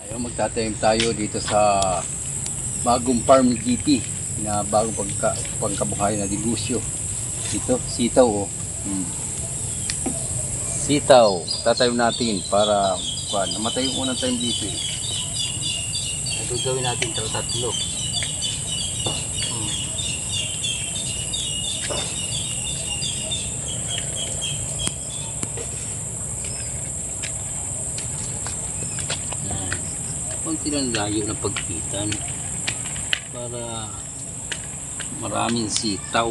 Ayaw magtatanim tayo dito sa bagong farm ni GP na bagong pagka, pagkabuhay na negosyo. Dito, sitaw oh. Hmm. Sitaw, tatayo natin para kuan, namatay yung unang time dito eh. Ito gawin natin tatlo. Hmm. Lang layo ng pagkitan para maraming sitaw.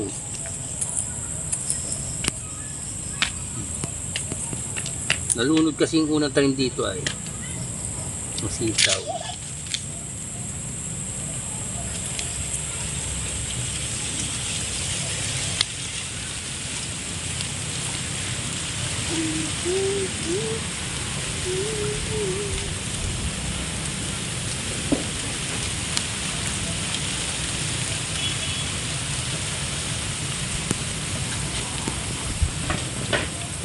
Nalunod kasi yung unang tanim dito ay masitaw.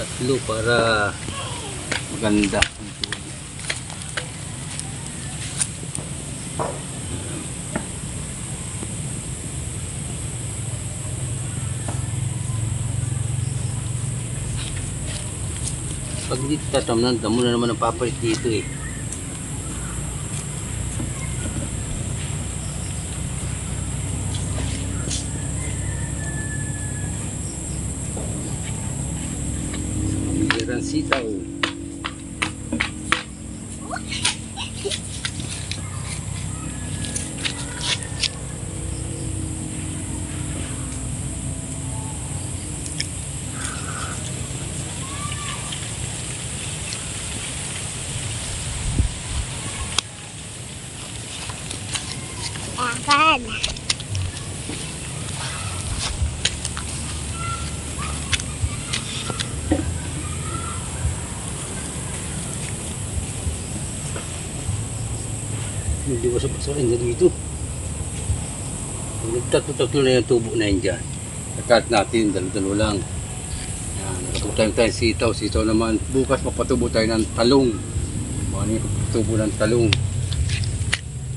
Tatlo para maganda. ang tubig. Pag dito tatamnan, damo na naman ang papalit dito eh. Akan. Hindi ko sa pasahin na dito. Nagtatlo-tatlo na yung tubo na yun dyan. Nakat natin, dalo-dalo lang. Yan, nakatubo tayo sitaw. Sitaw naman. Bukas mapatubo tayo ng talong. Ano yung pagtubo ng talong.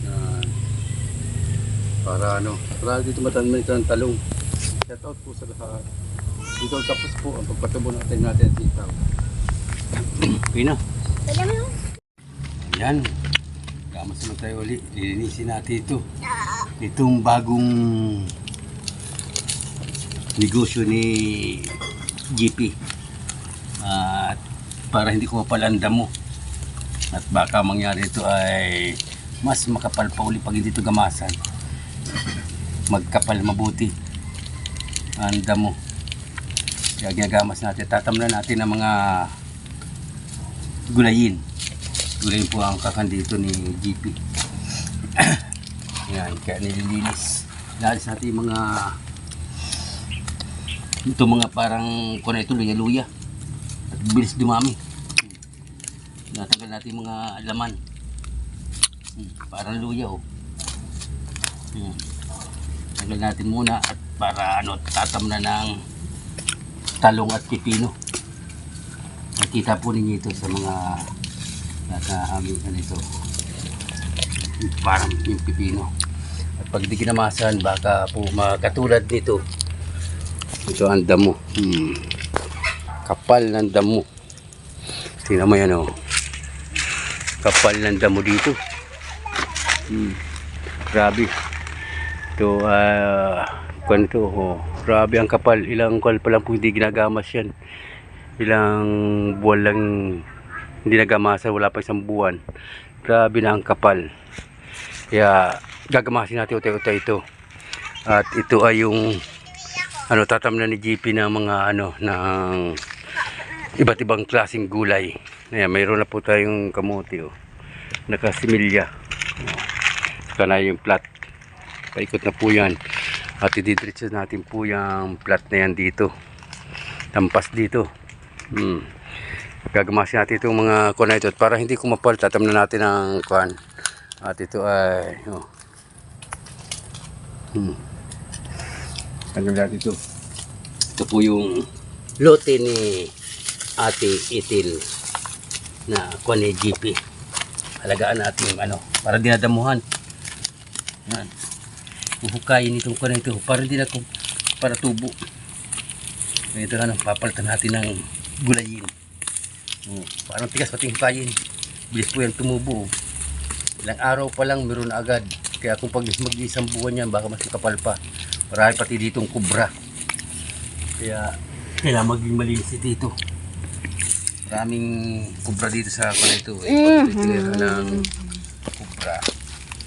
Yan. Para ano, para dito matanman ito ng talong. Shout out po sa lahat. Dito tapos po ang pagpatubo natin natin sitaw. Pina. Wala mo. Yan. Kamas naman tayo uli. Lilinisin natin ito. Itong bagong negosyo ni GP. At para hindi ko mapalanda mo. At baka mangyari ito ay mas makapal pa uli pag hindi ito gamasan. Magkapal mabuti. Ang damo. Kaya ginagamas natin. Tatamnan natin ang mga gulayin. Gulayin po ang kakan dito ni GP. Yan, kaya nililinis. Naalis natin mga ito mga parang kuna ito luya-luya. At bilis dumami. Natanggal natin mga laman. Hmm, parang luya oh. Hmm. Tanggal natin muna at para ano tatam na ng talong at pipino. Nakita po ninyo ito sa mga nasa aming ano ito. Parang yung pipino. At pag di kinamasan, baka po makatulad nito. Ito ang damo. Hmm. Kapal ng damo. Tingnan mo yan oh. Kapal ng damo dito. Hmm. Grabe. Ito, ah, uh, to, oh. Grabe ang kapal. Ilang kapal pa lang po hindi ginagamas yan. Ilang buwan lang hindi nagamasa. Wala pa isang buwan. Grabe na ang kapal. Kaya gagamasin natin utay-utay ito. At ito ay yung ano tatamnan ni GP ng mga ano ng iba't ibang klaseng gulay. Ayan, mayroon na po tayong kamote oh. Nakasimilya. Oh. Saka na yung plat. Paikot na po yan. At ididiretso natin po yung plat na yan dito. Tampas dito. Hmm. Gagamasin natin itong mga kuwan ito. At para hindi kumapal, tatamnan natin ang kuwan. At ito ay, oh. Hmm. Tanggal natin ito. Ito po yung lote ni Ate Itil na kuwan ni GP. alagaan natin ano, para dinadamuhan. Yan. Huhukayin itong ko ito, para din ako, para tubo. Ito ano, papalitan natin ng gulayin. Oh, parang tigas pati hukayin. Bilis po yan tumubo. Ilang araw pa lang meron na agad. Kaya kung pag mag-isang buwan yan, baka mas makapal pa. Marami pati ditong kubra. Kaya kailangan maging malinis dito. Maraming kubra dito sa kanya ito. Eh, pag tinira ng kubra,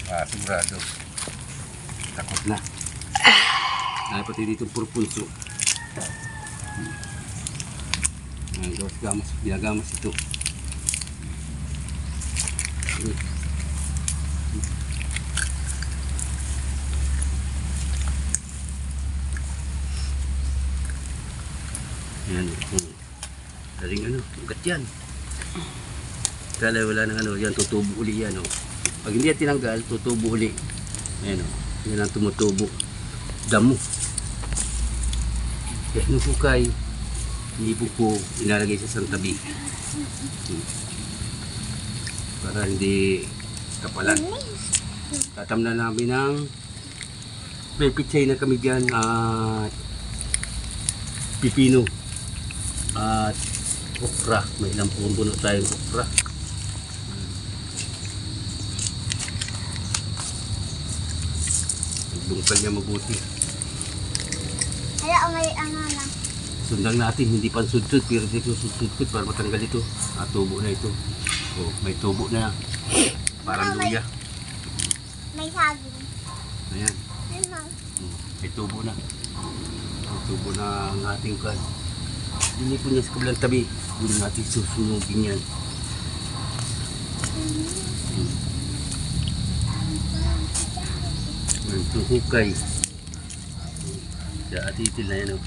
ah, sigurado. Takot na. Marami pati dito purpunso. Ang gawas gamas, ginagamas ito. Yan. Hmm. Daling ano, ugat yan. Kala wala nang ano, yan tutubo uli yan. Oh. Pag hindi yan tinanggal, tutubo uli. Ayan o. Yan ang tumutubo. Damo. Kaya nung hukay, hindi po po inalagay sa. Hmm. Para hindi kapalan. Tatamnan namin ng pepichay na kami dyan at pipino at okra. May ilang puno na tayong okra. Bungkal niya mabuti. Kaya may ano na. Sundan natin, hindi pa sudtod, pero dito sudtod para matanggal ito. Ah, tubo na ito. Oh, may tubo na. Parang luya. May saging. Ayan, Ano? oh, may tubo na. May tubo na ang ating kan. Hindi po niya sa kabilang tabi. Hindi natin susunugin yan. Ang tuhukay. Sa atitil na yan. Oh.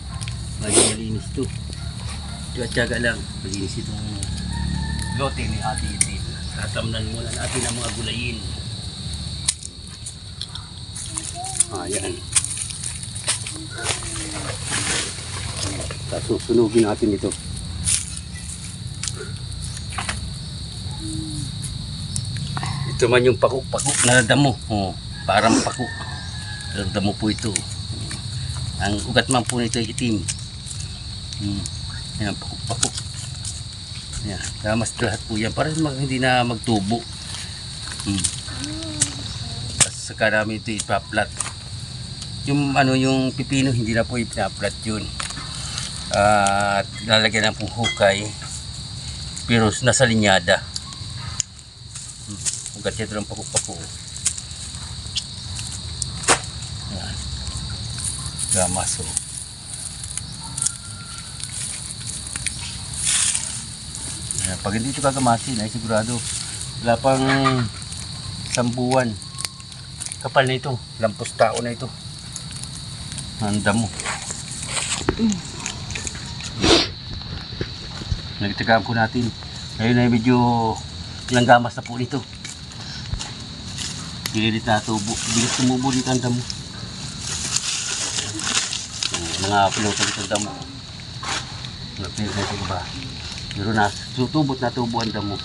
Medyo malinis to. Tiyaga lang. Malinis itong lote ni Ate Itil. Tatamnan muna natin ang mga gulayin. Ayan. Susunugin natin ito. Ito man yung paku-paku na damo. Oh, parang paku. Pero damo po ito. Ang ugat man po nito ay itim. Hmm. Yan, paku-paku. Yan, damas lahat po yan. Para mag, hindi na magtubo. Hmm. Tapos saka namin ito ipaplat. Yung ano yung pipino hindi na po ipinaplat yun. At lalagyan ng pong hukay. Pero nasa linyada. Hmm. Ugat ito ng paku-paku. Gamas oh. Ayan, pag hindi ito kagamasin ay sigurado wala pang isang buwan. Kapal na ito. Lampos tao na ito. Handa mo. Nagtagaan ko natin. Ngayon ay medyo langgamas na po nito. Pinilit na tubo. Bilis tumubo dito ang damo. Mga dito ang damo. Mga pilotan sa iba. Pero na, tutubot na tubo ang damo.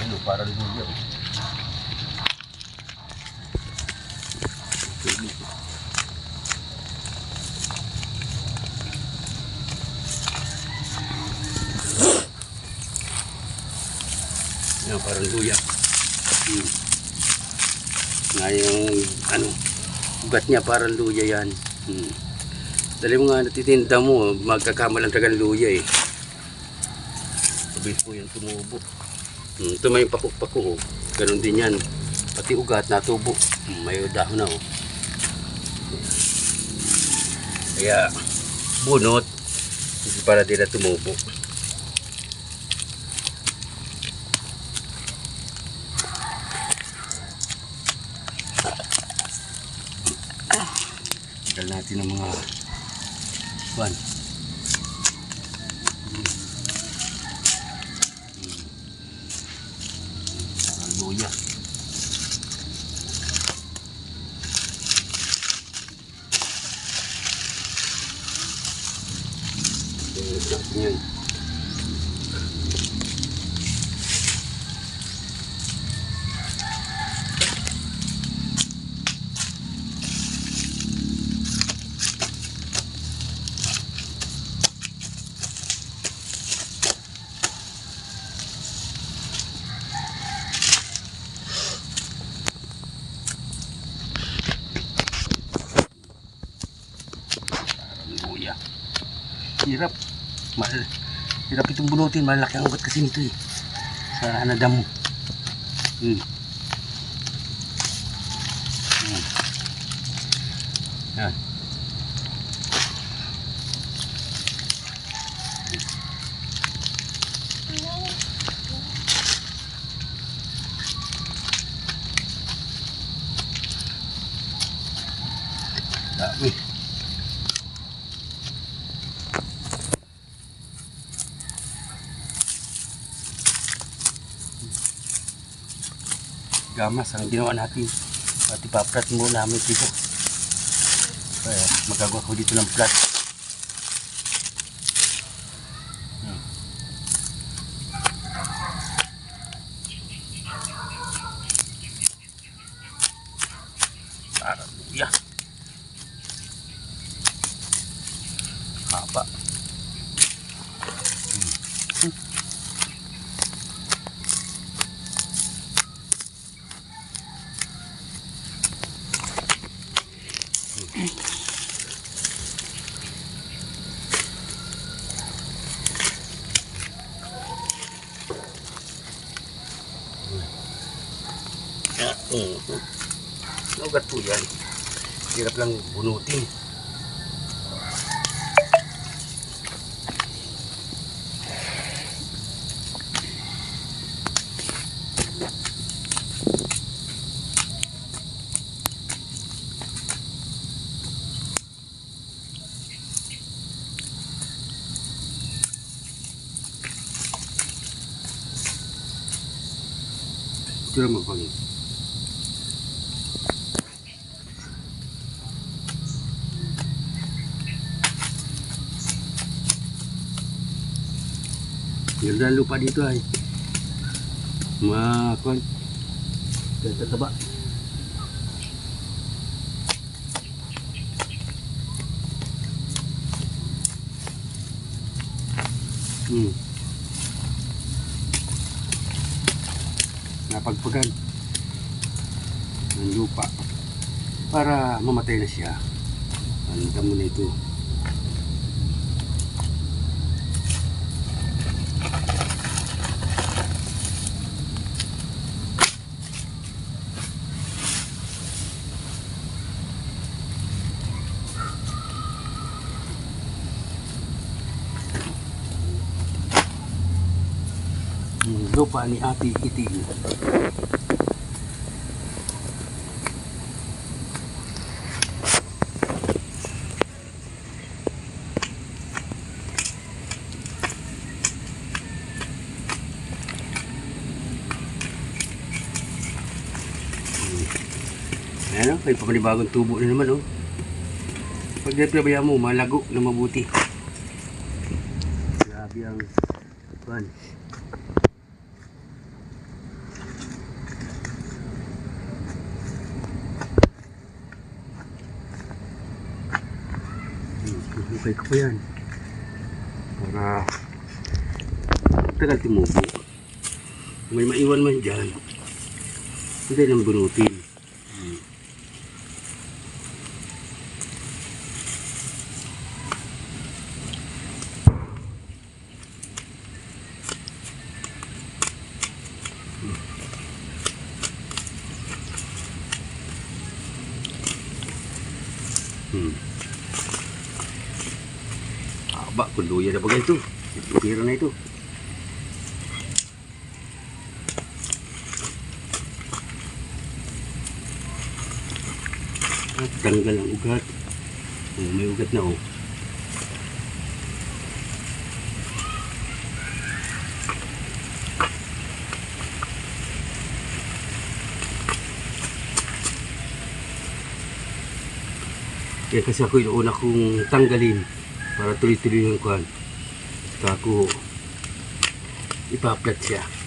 Ano, para luya. Yan, parang luya. Hmm. Ngayong, ano, ugat niya parang luya yan. Hmm. Dali mo nga natitinda mo, magkakamalang tagang luya eh. Sabit po yan tumubo. Hmm, ito may pakuk-pako. Oh. Ganon din yan. Pati ugat natubo. Hmm, may dahon na oh. Kaya bunot para din na tumubo. natin ang mga kuan luya Thank you. Hirap. Mal hirap itong bunutin. Malaki ang ugat kasi nito eh. Sa anadam mo. Hmm. Hmm. Yan. Gamas ang ginawa natin. At ipaprat mo namin dito. Kaya magagawa ko dito ng plat Oo. Naugat po yan. Hirap lang bunutin. Ito lang magpangin. Ganda ang lupa dito ay. Mga kwan. Ganda taba. Hmm. Napagpagan ng lupa para mamatay na siya. Ang damo na. Lupa ni Ate Iting. Ayan o, may papanibagong tubo na naman o. Pag napabayaan mo, malago na mabuti. Grabe ang pan. Hukay ko yan. Para tagal tumubo. May maiwan man dyan, hindi nang bunutin. Hmm. Hmm. Kuluya na ba ito? Pira na ito. At tanggal ang ugat. Oh, may ugat na oh. Kaya kasi ako yung una kong tanggalin para tuloy-tuloy yung kuhan. Bago ipaplat siya.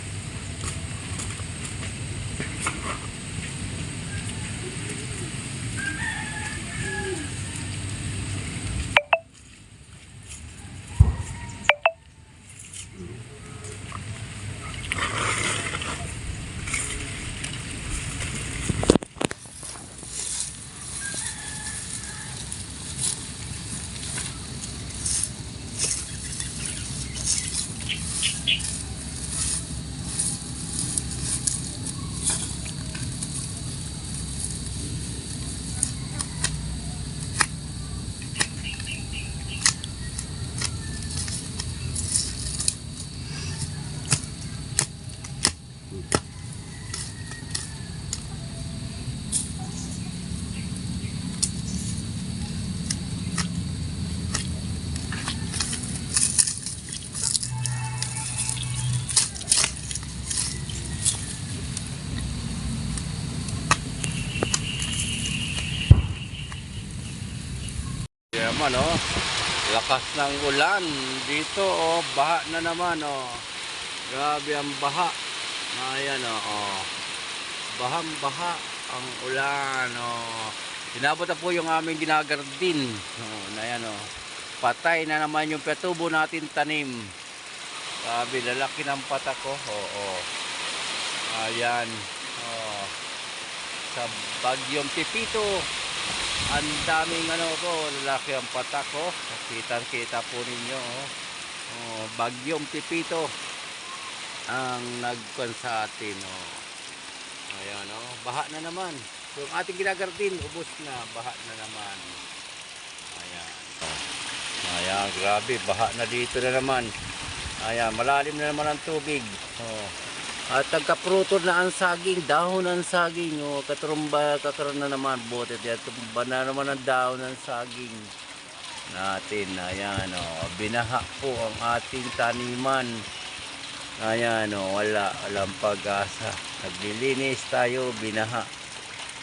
Naman oh, lakas ng ulan dito oh, baha na naman oh. Grabe ang baha. Ayan oh, oh. Bahang baha ang ulan oh. Inabot na po yung aming ginagardin. Oh, na yan oh. Patay na naman yung petubo natin tanim. Grabe, lalaki ng patak ko. Oh, oh. Ayan. Oh. Sa bagyong Pipito. Ang daming ano ko, lalaki ang patak ko. Kita kita po ninyo. Oh. Oh, bagyong Pipito ang nagkwan sa atin. Oh. Ayan, oh. baha na naman. Yung ating ginagardin, ubos na, baha na naman. Ayan. Ayan, grabe, baha na dito na naman. Ayan, malalim na naman ang tubig. Oh. At nagkapruto na ang saging, dahon ng saging. Oh, katrumba, kakaroon na naman bote. At tumba na naman ang dahon ng saging natin. Ayan, oh, binaha po ang ating taniman. Ayan, oh, wala, walang pag-asa. Naglilinis tayo, binaha.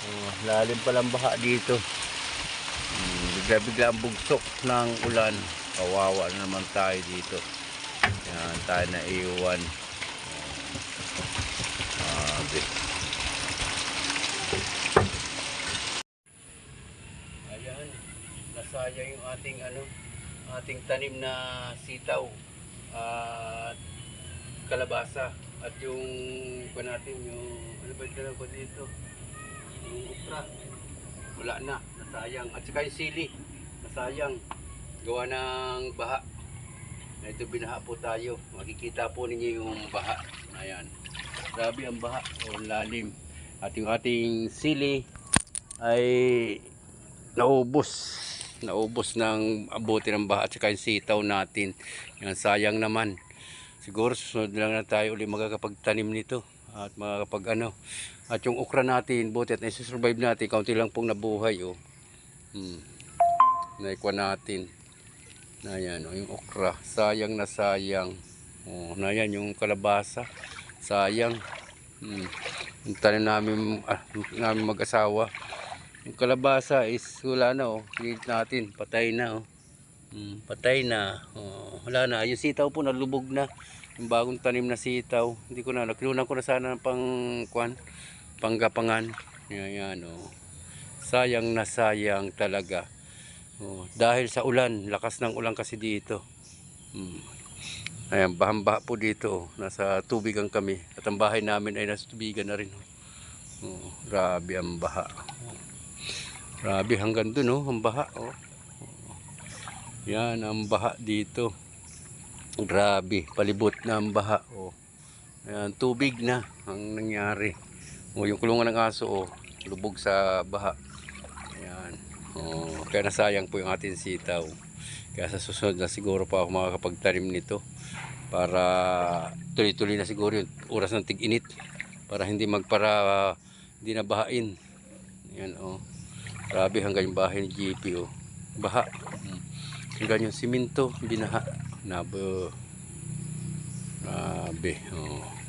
Oh, lalim palang baha dito. Hmm, bigla-bigla ang bugsok ng ulan. Kawawa na naman tayo dito. Yan, tayo na iwan. Grabe. Ayan, nasaya yung ating ano, ating tanim na sitaw at kalabasa. At yung pa natin yung ano ba yung ko dito? Yung ukra wala na nasayang. At saka yung sili nasayang. Gawa ng baha. Na ito binaha po tayo. Makikita po ninyo yung baha. Ayan grabe ang baha. O lalim. At yung ating sili ay naubos. Naubos ng abuti ng baha at saka yung sitaw natin. Yan sayang naman. Siguro susunod lang na tayo uli magkakapagtanim nito at makakapag ano. At yung okra natin buti at nasusurvive natin kaunti lang pong nabuhay oh. Hmm. naikwa natin. Na yan oh, yung okra. Sayang na sayang. Oh, na yan yung kalabasa sayang hmm. yung namin, ah, namin mag-asawa yung kalabasa is wala na oh Pilit natin patay na oh Hmm, patay na. Oh, wala na. Yung sitaw po nalubog na. Yung bagong tanim na sitaw. Hindi ko na. Nakinunan ko na sana ng pang kwan, panggapangan. Yan, yan oh. Sayang na sayang talaga. Oh, dahil sa ulan, lakas ng ulan kasi dito. Hmm. Ayan, bahang-baha po dito. Oh. Nasa tubigan kami. At ang bahay namin ay nasa tubigan na rin. Oh. Oh, grabe ang baha. Oh. Grabe hanggang dun oh, ang baha. Oh. Yan ang baha dito. Grabe, palibot na ang baha. Oh. Ayan, tubig na ang nangyari. Oh, yung kulungan ng aso, oh, lubog sa baha. Ayan. Oh, kaya nasayang po yung ating sitaw. Kaya sa susunod na siguro pa ako makakapagtanim nito para tuloy-tuloy na siguro yung oras ng tig-init para hindi magpara hindi na bahain. Ayan, oh. Grabe hanggang yung bahay ni GP, oh. Baha. Hanggang yung simento, binaha. Nabo. Grabe. Oh.